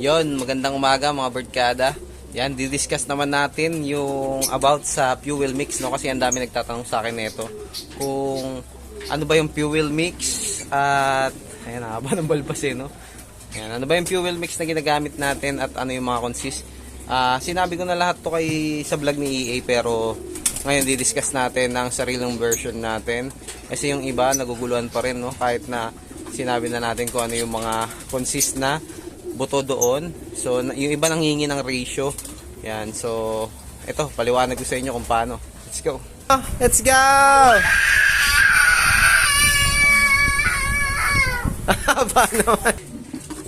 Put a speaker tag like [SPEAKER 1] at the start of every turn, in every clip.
[SPEAKER 1] Yon, magandang umaga mga birdkada. Yan, didiscuss naman natin yung about sa fuel mix, no? Kasi ang dami nagtatanong sa akin nito. Kung ano ba yung fuel mix at ayan, haba ng balbas eh, no? Ayan, ano ba yung fuel mix na ginagamit natin at ano yung mga consist? Ah, sinabi ko na lahat to kay sa vlog ni EA pero ngayon didiscuss natin ng sariling version natin. Kasi yung iba naguguluhan pa rin, no? Kahit na sinabi na natin kung ano yung mga consist na buto doon. So, yung iba nanghingi ng ratio. Yan. So, ito, paliwanag ko sa inyo kung paano. Let's go. Let's go! paano?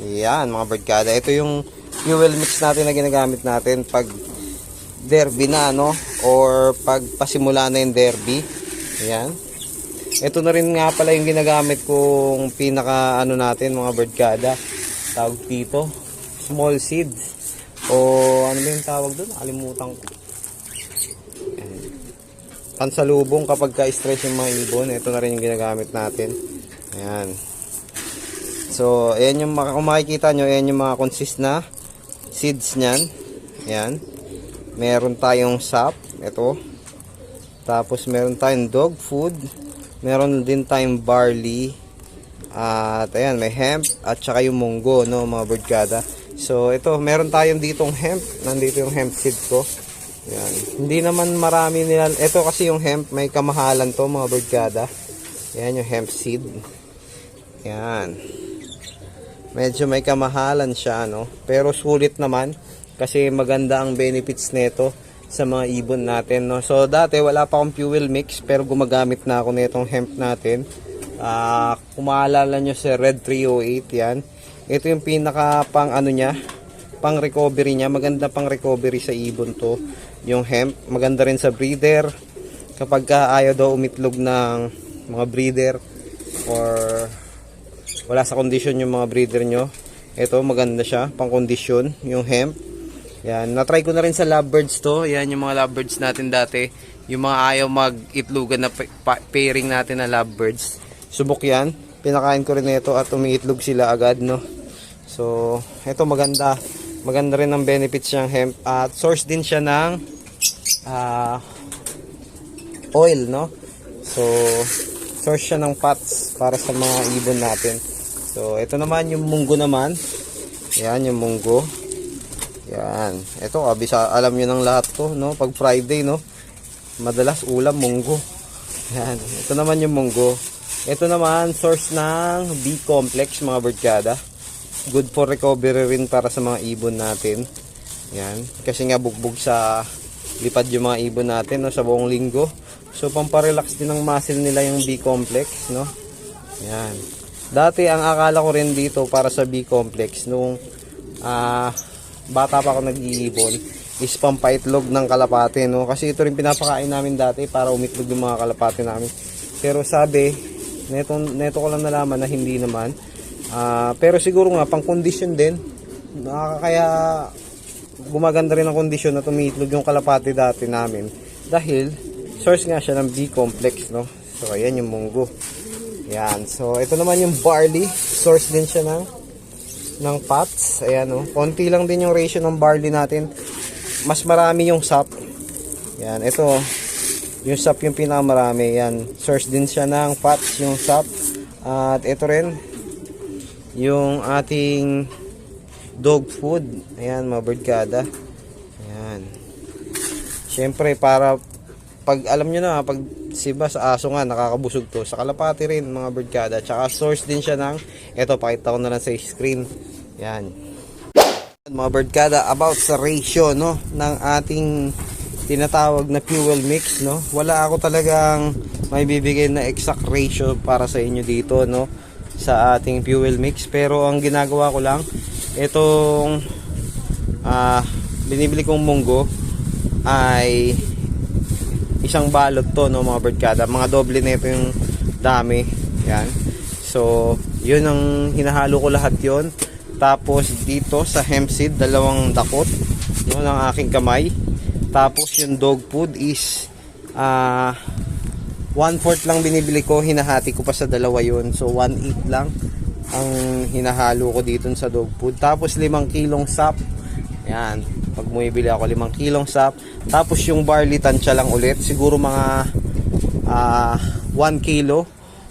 [SPEAKER 1] Yan, mga birdkada. Ito yung fuel mix natin na ginagamit natin pag derby na, no? Or pag pasimula na yung derby. Yan. Ito na rin nga pala yung ginagamit kong pinaka ano natin mga birdkada. Tawag dito, small seeds. O ano ba yung tawag doon? Nakalimutan ko. Pansalubong kapag ka-stress yung mga ibon. Ito na rin yung ginagamit natin. Ayan. So, ayan yung kung makikita nyo, ayan yung mga consist na seeds niyan. Ayan. Meron tayong sap. Ito. Tapos meron tayong dog food. Meron din tayong barley. At ayan, may hemp at saka yung munggo, no, mga birdkada. So ito, meron tayong ditong hemp. Nandito yung hemp seed ko. Ayan. Hindi naman marami nila. Ito kasi yung hemp, may kamahalan to, mga birdkada. Ayan yung hemp seed. Ayan. Medyo may kamahalan siya, no? Pero sulit naman kasi maganda ang benefits nito sa mga ibon natin, no? So dati wala pa akong fuel mix pero gumagamit na ako nitong hemp natin. Ah, kung maalala nyo si Red 308 yan. Ito yung pinaka pang ano niya, pang recovery niya. Maganda pang recovery sa ibon to. Yung hemp, maganda rin sa breeder. Kapag ka ayaw daw umitlog ng mga breeder or wala sa condition yung mga breeder nyo. Ito, maganda siya, pang condition, yung hemp. Yan, na-try ko na rin sa lovebirds to. Yan yung mga lovebirds natin dati. Yung mga ayaw mag-itlogan na pa- pa- pairing natin na lovebirds. Subok yan. Pinakain ko rin ito at umiitlog sila agad, no. So, ito maganda. Maganda rin ang benefits niyang hemp. At source din siya ng ah, oil, no? So, source siya ng fats para sa mga ibon natin. So, ito naman yung munggo naman. Yan, yung munggo. Yan. Ito, abisa, alam nyo ng lahat to, no? Pag Friday, no? Madalas ulam, munggo. Yan. Ito naman yung munggo. Ito naman, source ng B-complex, mga birdkada. Good for recovery rin para sa mga ibon natin. Yan. Kasi nga bugbog sa lipad yung mga ibon natin no, sa buong linggo. So, pamparelax din ng muscle nila yung B-complex, no? Yan. Dati, ang akala ko rin dito para sa B-complex, nung ah, bata pa ako nag-iibon, is pampaitlog ng kalapate, no? Kasi ito rin pinapakain namin dati para umitlog yung mga kalapate namin. Pero sabi, neto, neto ko lang nalaman na hindi naman. Ah, pero siguro nga, pang condition din, nakaka- kaya gumaganda rin ang kondisyon na tumitlog yung kalapati dati namin. Dahil source nga siya ng B-complex no? So ayan yung munggo. Yan so ito naman yung barley. Source din siya ng ng fats ayan no? Konti lang din yung ratio ng barley natin. Mas marami yung sap. Yan ito yung sap yung pinakamarami yan source din siya ng fats yung sap at ito rin yung ating dog food. Ayan, mga birdkada. Ayan. Siyempre, para pag alam nyo na, pag siba sa aso nga, nakakabusog to. Sa kalapati rin, mga birdkada. Tsaka source din siya ng, eto, pakita ko na lang sa screen. Ayan. Mga birdkada, about sa ratio, no, ng ating tinatawag na fuel mix, no. Wala ako talagang may bibigay na exact ratio para sa inyo dito, no, sa ating fuel mix. Pero ang ginagawa ko lang, itong ah binibili kong munggo ay isang balot to no mga birdkada mga doble nito yung dami. Yan. So yun ang hinahalo ko lahat yon tapos dito sa hemp seed dalawang dakot no ng aking kamay tapos yung dog food is ah one fourth lang binibili ko hinahati ko pa sa dalawa yun so one eighth lang ang hinahalo ko dito sa dog food. Tapos 5 kilong sap. Yan. Pag bumibili ako 5 kilong sap. Tapos yung barley tansya lang ulit. Siguro mga ah 1 kilo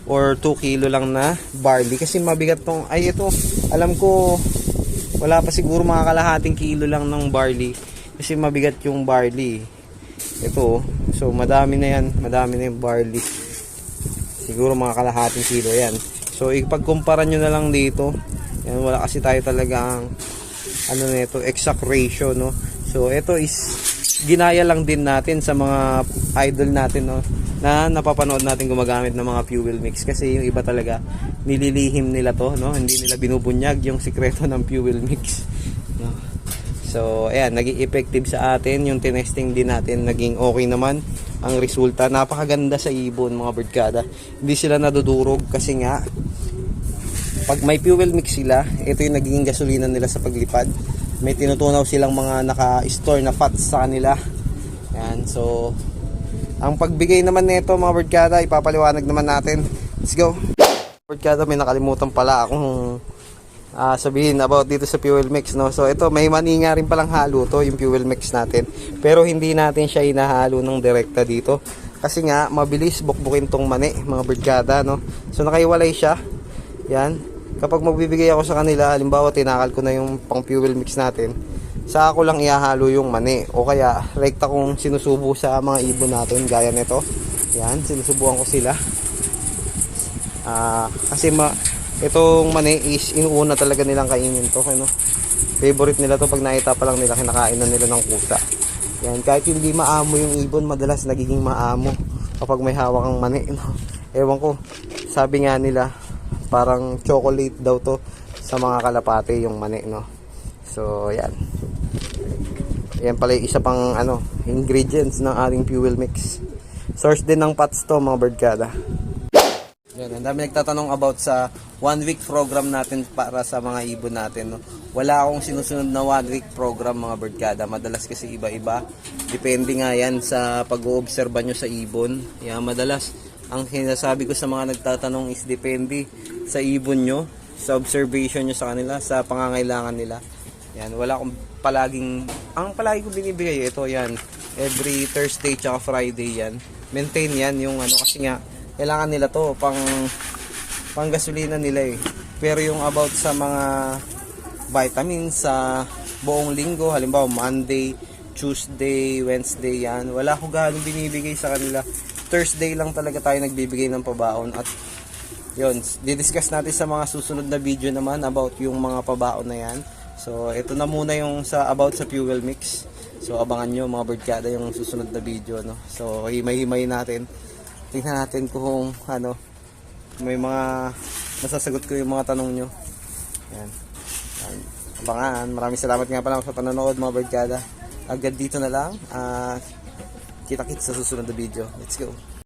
[SPEAKER 1] or 2 kilo lang na barley. Kasi mabigat tong, ay ito, alam ko, wala pa siguro mga kalahating kilo lang ng barley. Kasi mabigat yung barley. Ito, so madami na yan. Madami na yung barley. Siguro mga kalahating kilo yan. So ipagkumpara nyo na lang dito. Yan, wala kasi tayo talagang ano nito, exact ratio, no? So ito is ginaya lang din natin sa mga idol natin, no? Na napapanood natin gumagamit ng mga fuel mix kasi yung iba talaga nililihim nila to, no? Hindi nila binubunyag yung sikreto ng fuel mix, no? So, ayan, naging effective sa atin. Yung tinesting din natin, naging okay naman ang resulta. Napakaganda sa ibon, mga birdkada. Hindi sila nadudurog kasi nga, pag may fuel mix sila, ito yung naging gasolina nila sa paglipad. May tinutunaw silang mga naka-store na fats sa kanila. Yan, so, ang pagbigay naman nito mga birdkada, ipapaliwanag naman natin. Let's go! Birdkada, may nakalimutan pala akong ah, sabihin about dito sa fuel mix no. So ito may maninga rin palang halo to yung fuel mix natin. Pero hindi natin siya inahalo ng direkta dito. Kasi nga mabilis bukbukin tong mani mga birdkada no. So nakaiwalay siya. Yan. Kapag magbibigay ako sa kanila, halimbawa tinakal ko na yung pang fuel mix natin, sa ako lang ihahalo yung mani o kaya rekta kong sinusubo sa mga ibon natin gaya nito. Yan, sinusubuan ko sila. Ah, kasi ma itong mani is inuuna talaga nilang kainin to, ano. Favorite nila to pag nakita pa lang nila kinakain na nila ng kusa. Yan, kahit hindi maamo yung ibon, madalas nagiging maamo kapag may hawak ang mani, no. Ewan ko, sabi nga nila, parang chocolate daw to sa mga kalapate yung mani, no. So, yan. Yan pala yung isa pang ano, ingredients ng ating fuel mix. Source din ng pots to, mga birdkada. Yan, ang dami nagtatanong about sa one week program natin para sa mga ibon natin. No? Wala akong sinusunod na one week program mga birdkada. Madalas kasi iba-iba. Depende nga yan sa pag-oobserba nyo sa ibon. Yan, madalas ang sinasabi ko sa mga nagtatanong is depende sa ibon nyo, sa observation nyo sa kanila, sa pangangailangan nila. Yan, wala akong palaging, ang palagi ko binibigay, ito yan, every Thursday tsaka Friday yan. Maintain yan yung ano, kasi nga, kailangan nila to pang pang gasolina nila eh. Pero yung about sa mga vitamins sa buong linggo, halimbawa Monday, Tuesday, Wednesday yan, wala ko galing binibigay sa kanila. Thursday lang talaga tayo nagbibigay ng pabaon at yun, didiscuss natin sa mga susunod na video naman about yung mga pabaon na yan. So, ito na muna yung sa about sa fuel mix. So, abangan nyo mga birdkada yung susunod na video. No? So, himay-himay natin. Tingnan natin kung ano, may mga masasagot ko yung mga tanong nyo. Yan. Abangan. Maraming salamat nga pala sa panonood mga birdkada. Agad dito na lang. Ah, kita-kits sa susunod na video. Let's go.